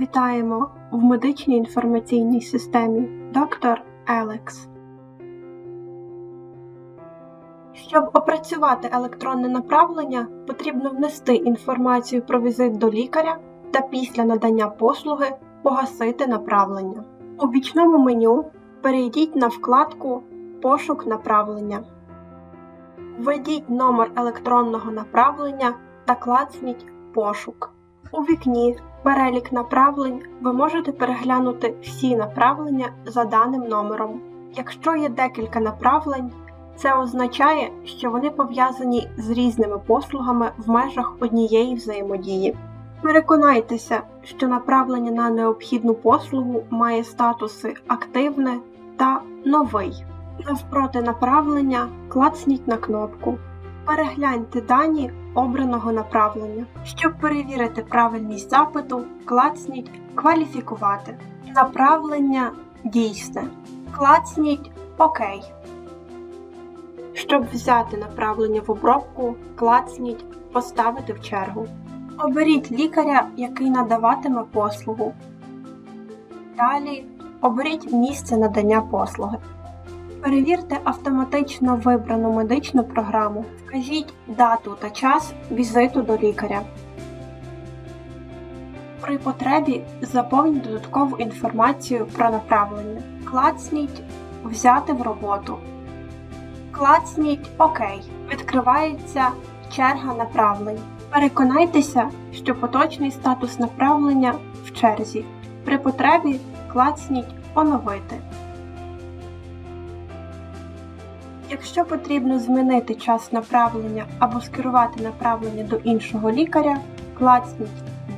Вітаємо в медичній інформаційній системі Доктор Елекс. Щоб опрацювати електронне направлення, потрібно внести інформацію про візит до лікаря та після надання послуги погасити направлення. У бічному меню перейдіть на вкладку Пошук направлення. Введіть номер електронного направлення та клацніть Пошук. У вікні Перелік направлень ви можете переглянути всі направлення за даним номером. Якщо є декілька направлень, це означає, що вони пов'язані з різними послугами в межах однієї взаємодії. Переконайтеся, що направлення на необхідну послугу має статуси активне та новий. Навпроти направлення клацніть на кнопку. Перегляньте дані обраного направлення. Щоб перевірити правильність запиту, клацніть Кваліфікувати. Направлення дійсне. Клацніть ОК. Щоб взяти направлення в обробку, клацніть Поставити в чергу. Оберіть лікаря, який надаватиме послугу. Далі оберіть місце надання послуги. Перевірте автоматично вибрану медичну програму. Вкажіть дату та час візиту до лікаря. При потребі заповніть додаткову інформацію про направлення. Клацніть Взяти в роботу. Клацніть ОК. Відкривається черга направлень. Переконайтеся, що поточний статус направлення в черзі. При потребі клацніть Оновити. Якщо потрібно змінити час направлення або скерувати направлення до іншого лікаря, клацніть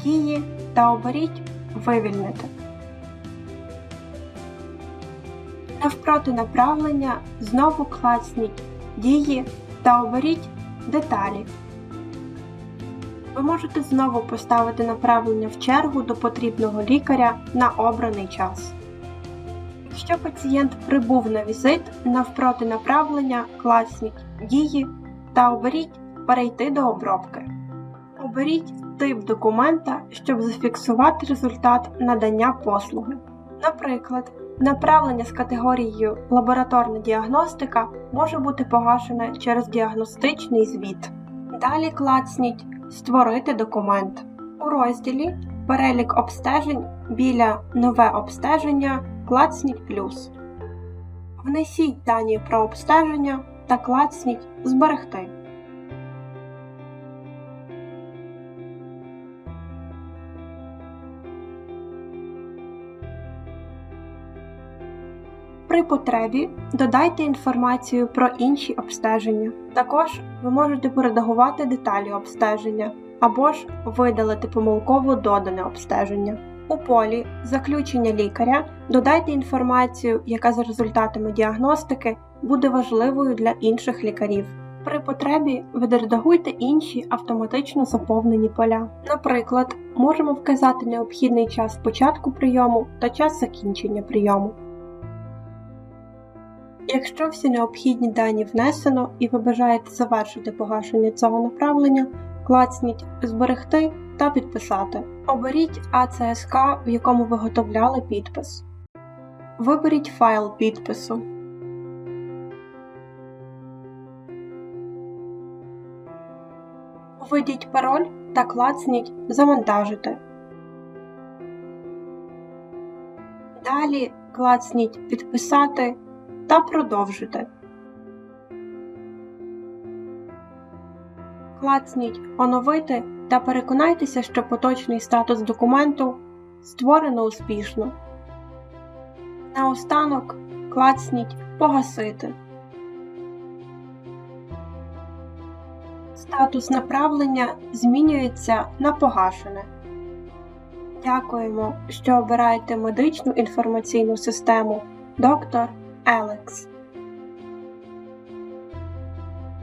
Дії та оберіть Вивільнити. Навпроти направлення знову клацніть Дії та оберіть Деталі. Ви можете знову поставити направлення в чергу до потрібного лікаря на обраний час. Якщо пацієнт прибув на візит, навпроти направлення класніть Дії та оберіть Перейти до обробки. Оберіть тип документа, щоб зафіксувати результат надання послуги. Наприклад, направлення з категорією Лабораторна діагностика може бути погашене через діагностичний звіт. Далі клацніть Створити документ. У розділі Перелік обстежень біля Нове обстеження клацніть плюс. Внесіть дані про обстеження та клацніть Зберегти. При потребі додайте інформацію про інші обстеження. Також ви можете поредагувати деталі обстеження або ж видалити помилково додане обстеження. У полі Заключення лікаря додайте інформацію, яка за результатами діагностики буде важливою для інших лікарів. При потребі відредагуйте інші автоматично заповнені поля. Наприклад, можемо вказати необхідний час початку прийому та час закінчення прийому. Якщо всі необхідні дані внесено і ви бажаєте завершити погашення цього направлення, клацніть Зберегти та підписати. Оберіть АЦСК, в якому виготовляли підпис. Виберіть файл підпису. Введіть пароль та клацніть Завантажити. Далі клацніть Підписати та Продовжити. Клацніть Оновити та переконайтеся, що поточний статус документу створено успішно. Наостанок клацніть Погасити. Статус направлення змінюється на погашене. Дякуємо, що обираєте медичну інформаційну систему Доктор Елекс.